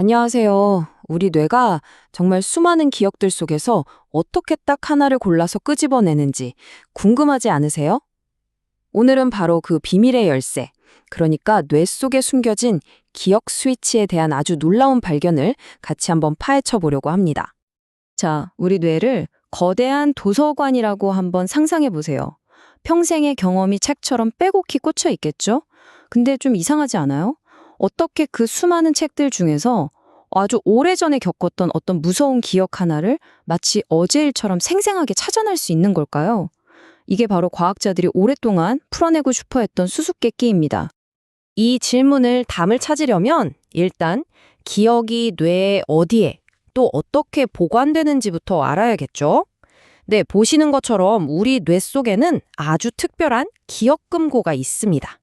안녕하세요. 우리 뇌가 정말 수많은 기억들 속에서 어떻게 딱 하나를 골라서 끄집어내는지 궁금하지 않으세요? 오늘은 바로 그 비밀의 열쇠, 그러니까 뇌 속에 숨겨진 기억 스위치에 대한 아주 놀라운 발견을 같이 한번 파헤쳐 보려고 합니다. 자, 우리 뇌를 거대한 도서관이라고 한번 상상해 보세요. 평생의 경험이 책처럼 빼곡히 꽂혀 있겠죠? 근데 좀 이상하지 않아요? 어떻게 그 수많은 책들 중에서 아주 오래전에 겪었던 어떤 무서운 기억 하나를 마치 어제 일처럼 생생하게 찾아낼 수 있는 걸까요? 이게 바로 과학자들이 오랫동안 풀어내고 싶어 했던 수수께끼입니다. 이 질문을 답을 찾으려면 일단 기억이 뇌의 어디에 또 어떻게 보관되는지부터 알아야겠죠? 네, 보시는 것처럼 우리 뇌 속에는 아주 특별한 기억 금고가 있습니다.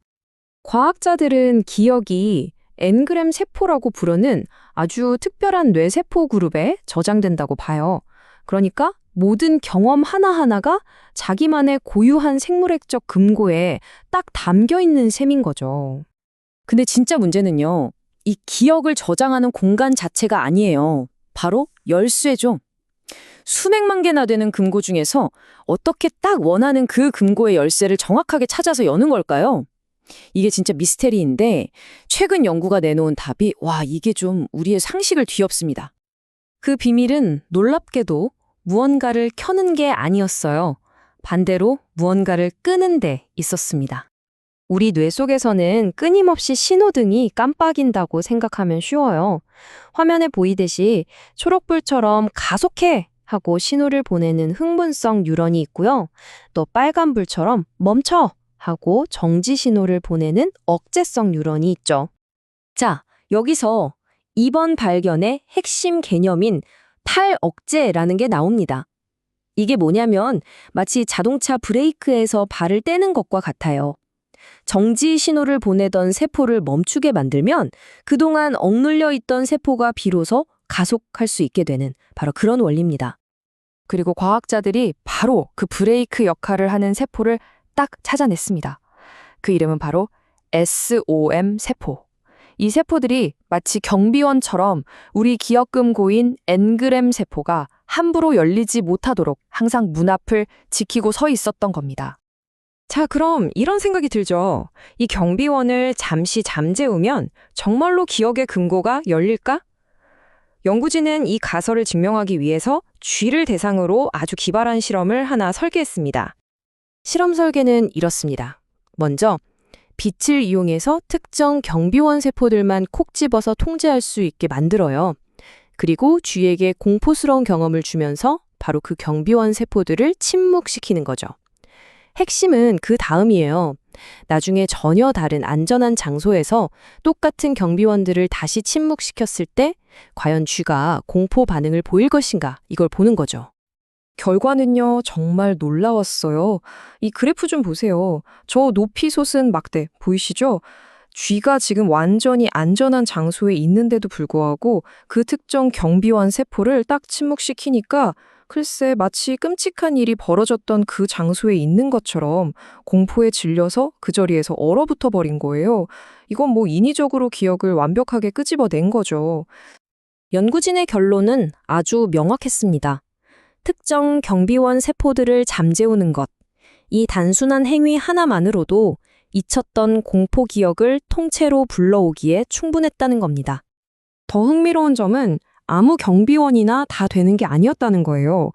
과학자들은 기억이 엔그램 세포라고 부르는 아주 특별한 뇌세포 그룹에 저장된다고 봐요. 그러니까 모든 경험 하나하나가 자기만의 고유한 생물학적 금고에 딱 담겨 있는 셈인 거죠. 근데 진짜 문제는요. 이 기억을 저장하는 공간 자체가 아니에요. 바로 열쇠죠. 수백만 개나 되는 금고 중에서 어떻게 딱 원하는 그 금고의 열쇠를 정확하게 찾아서 여는 걸까요? 이게 진짜 미스테리인데 최근 연구가 내놓은 답이 와 이게 좀 우리의 상식을 뒤엎습니다. 그 비밀은 놀랍게도 무언가를 켜는 게 아니었어요. 반대로 무언가를 끄는 데 있었습니다. 우리 뇌 속에서는 끊임없이 신호등이 깜빡인다고 생각하면 쉬워요. 화면에 보이듯이 초록불처럼 가속해 하고 신호를 보내는 흥분성 뉴런이 있고요. 또 빨간불처럼 멈춰 하고 정지 신호를 보내는 억제성 뉴런이 있죠. 자, 여기서 이번 발견의 핵심 개념인 탈억제라는 게 나옵니다. 이게 뭐냐면 마치 자동차 브레이크에서 발을 떼는 것과 같아요. 정지 신호를 보내던 세포를 멈추게 만들면 그동안 억눌려 있던 세포가 비로소 가속할 수 있게 되는 바로 그런 원리입니다. 그리고 과학자들이 바로 그 브레이크 역할을 하는 세포를 딱 찾아냈습니다. 그 이름은 바로 SOM 세포. 이 세포들이 마치 경비원처럼 우리 기억금 고인 엔그램 세포가 함부로 열리지 못하도록 항상 문 앞을 지키고 서 있었던 겁니다. 자, 그럼 이런 생각이 들죠. 이 경비원을 잠시 잠재우면 정말로 기억의 금고가 열릴까? 연구진은 이 가설을 증명하기 위해서 쥐를 대상으로 아주 기발한 실험을 하나 설계했습니다. 실험 설계는 이렇습니다. 먼저 빛을 이용해서 특정 경비원 세포들만 콕 집어서 통제할 수 있게 만들어요. 그리고 쥐에게 공포스러운 경험을 주면서 바로 그 경비원 세포들을 침묵시키는 거죠. 핵심은 그 다음이에요. 나중에 전혀 다른 안전한 장소에서 똑같은 경비원들을 다시 침묵시켰을 때 과연 쥐가 공포 반응을 보일 것인가 이걸 보는 거죠. 결과는요, 정말 놀라웠어요. 이 그래프 좀 보세요. 저 높이 솟은 막대 보이시죠? 쥐가 지금 완전히 안전한 장소에 있는데도 불구하고 그 특정 경비원 세포를 딱 침묵시키니까 글쎄 마치 끔찍한 일이 벌어졌던 그 장소에 있는 것처럼 공포에 질려서 그 자리에서 얼어붙어 버린 거예요. 이건 뭐 인위적으로 기억을 완벽하게 끄집어낸 거죠. 연구진의 결론은 아주 명확했습니다. 특정 경비원 세포들을 잠재우는 것. 이 단순한 행위 하나만으로도 잊혔던 공포 기억을 통째로 불러오기에 충분했다는 겁니다. 더 흥미로운 점은 아무 경비원이나 다 되는 게 아니었다는 거예요.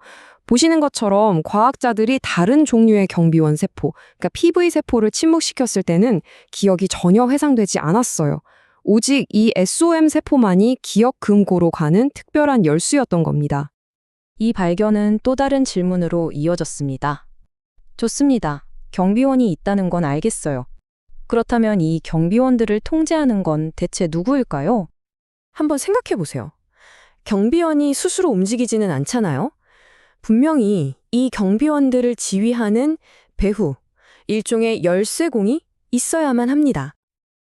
보시는 것처럼 과학자들이 다른 종류의 경비원 세포, 그러니까 PV 세포를 침묵시켰을 때는 기억이 전혀 회상되지 않았어요. 오직 이 SOM 세포만이 기억 금고로 가는 특별한 열수였던 겁니다. 이 발견은 또 다른 질문으로 이어졌습니다. 좋습니다. 경비원이 있다는 건 알겠어요. 그렇다면 이 경비원들을 통제하는 건 대체 누구일까요? 한번 생각해 보세요. 경비원이 스스로 움직이지는 않잖아요. 분명히 이 경비원들을 지휘하는 배후, 일종의 열쇠공이 있어야만 합니다.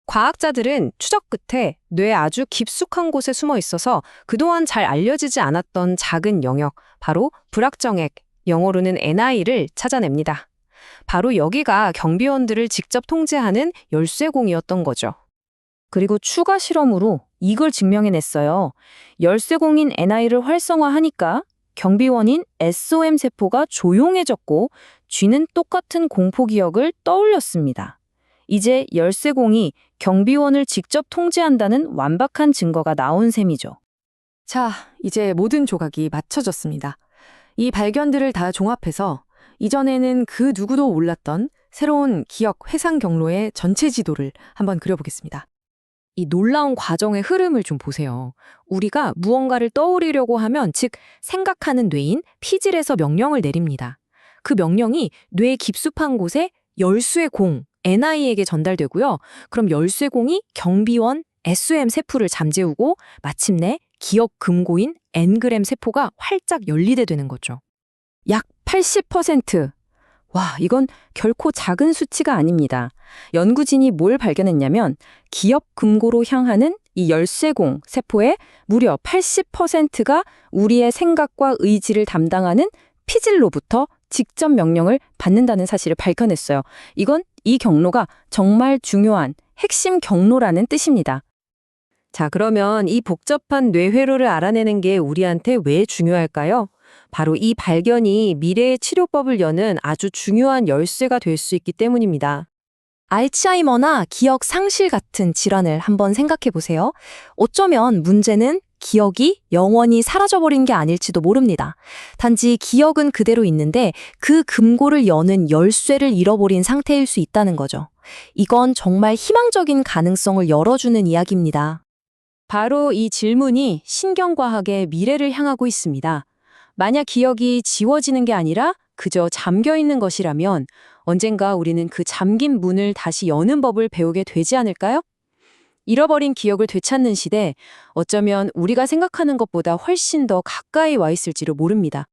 과학자들은 추적 끝에 뇌 아주 깊숙한 곳에 숨어 있어서 그동안 잘 알려지지 않았던 작은 영역, 바로 불확정액, 영어로는 NI를 찾아냅니다. 바로 여기가 경비원들을 직접 통제하는 열쇠공이었던 거죠. 그리고 추가 실험으로 이걸 증명해냈어요. 열쇠공인 NI를 활성화하니까 경비원인 SOM 세포가 조용해졌고 쥐는 똑같은 공포 기억을 떠올렸습니다. 이제 열쇠공이 경비원을 직접 통제한다는 완박한 증거가 나온 셈이죠. 자, 이제 모든 조각이 맞춰졌습니다. 이 발견들을 다 종합해서 이전에는 그 누구도 몰랐던 새로운 기억 회상 경로의 전체 지도를 한번 그려보겠습니다. 이 놀라운 과정의 흐름을 좀 보세요. 우리가 무언가를 떠올리려고 하면, 즉, 생각하는 뇌인 피질에서 명령을 내립니다. 그 명령이 뇌 깊숙한 곳에 열쇠 공, NI에게 전달되고요. 그럼 열쇠 공이 경비원 SOM 세포를 잠재우고 마침내 기억 금고인 엔그램 세포가 활짝 열리게 되는 거죠. 약 80%. 와, 이건 결코 작은 수치가 아닙니다. 연구진이 뭘 발견했냐면 기업 금고로 향하는 이 열쇠공 세포의 무려 80%가 우리의 생각과 의지를 담당하는 피질로부터 직접 명령을 받는다는 사실을 밝혀냈어요. 이건 이 경로가 정말 중요한 핵심 경로라는 뜻입니다. 자, 그러면 이 복잡한 뇌회로를 알아내는 게 우리한테 왜 중요할까요? 바로 이 발견이 미래의 치료법을 여는 아주 중요한 열쇠가 될 수 있기 때문입니다. 알츠하이머나 기억 상실 같은 질환을 한번 생각해 보세요. 어쩌면 문제는 기억이 영원히 사라져버린 게 아닐지도 모릅니다. 단지 기억은 그대로 있는데 그 금고를 여는 열쇠를 잃어버린 상태일 수 있다는 거죠. 이건 정말 희망적인 가능성을 열어주는 이야기입니다. 바로 이 질문이 신경과학의 미래를 향하고 있습니다. 만약 기억이 지워지는 게 아니라 그저 잠겨 있는 것이라면 언젠가 우리는 그 잠긴 문을 다시 여는 법을 배우게 되지 않을까요? 잃어버린 기억을 되찾는 시대, 어쩌면 우리가 생각하는 것보다 훨씬 더 가까이 와 있을지도 모릅니다.